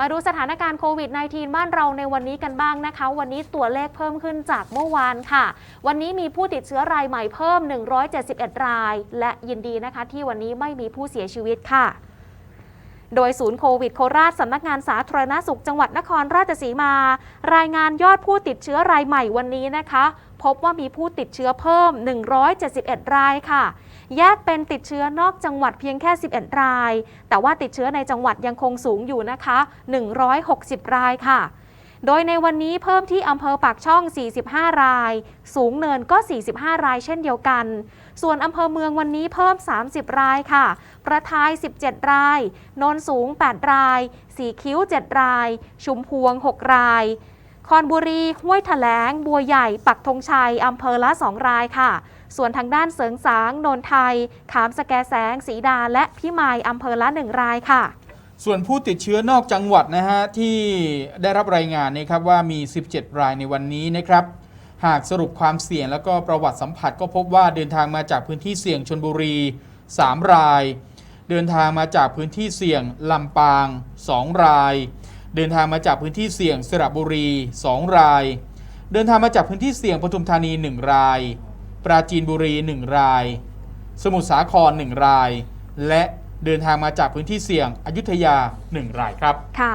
มาดูสถานการณ์โควิด -19 บ้านเราในวันนี้กันบ้างนะคะ วันนี้ตัวเลขเพิ่มขึ้นจากเมื่อวานค่ะ วันนี้มีผู้ติดเชื้อรายใหม่เพิ่ม 171 ราย และยินดีนะคะที่วันนี้ไม่มีผู้เสียชีวิตค่ะโดยศูนย์โควิดโคราชสำนักงานสาธารณสุขจังหวัดนครราชสีมา รายงานยอดผู้ติดเชื้อรายใหม่วันนี้นะคะ พบว่ามีผู้ติดเชื้อเพิ่ม 171 รายค่ะ แยกเป็นติดเชื้อนอกจังหวัดเพียงแค่ 11 ราย แต่ว่าติดเชื้อในจังหวัดยังคงสูงอยู่นะคะ 160 รายค่ะ โดยในวันนี้เพิ่มที่อำเภอปากช่อง 45 ราย สูงเนินก็ 45 รายเช่นเดียวกัน ส่วนอำเภอเมืองวันนี้เพิ่ม 30 รายค่ะ ประทาย 17 ราย นนสูง 8 ราย สีคิ้ว 7 ราย ชุมพวง 6 ราย คอนบุรี ห้วยแถลง บัวใหญ่ ปักธงชัย อำเภอละ 2 รายค่ะ ส่วนทางด้านเสริงสาง นนไทย ขามสแกแสง สีดา และพิมายอำเภอละ 1 รายค่ะ ส่วนผู้ติดเชื้อนอกจังหวัดนะฮะที่ได้รับรายงานนะครับว่ามี 17 รายในวันนี้นะครับ หากสรุปความเสี่ยงแล้วก็ประวัติสัมผัสก็พบว่าเดินทางมาจากพื้นที่เสี่ยงชนบุรี 3 ราย เดินทางมาจากพื้นที่เสี่ยงลำปาง 2 ราย เดินทางมาจากพื้นที่เสี่ยงสระบุรี 2 ราย เดินทางมาจากพื้นที่เสี่ยงปทุมธานี 1 ราย ปราจีนบุรี 1 ราย สมุทรสาคร 1 ราย และเดินทางมาจากพื้นที่เสี่ยงอยุธยา 1 รายครับ ค่ะ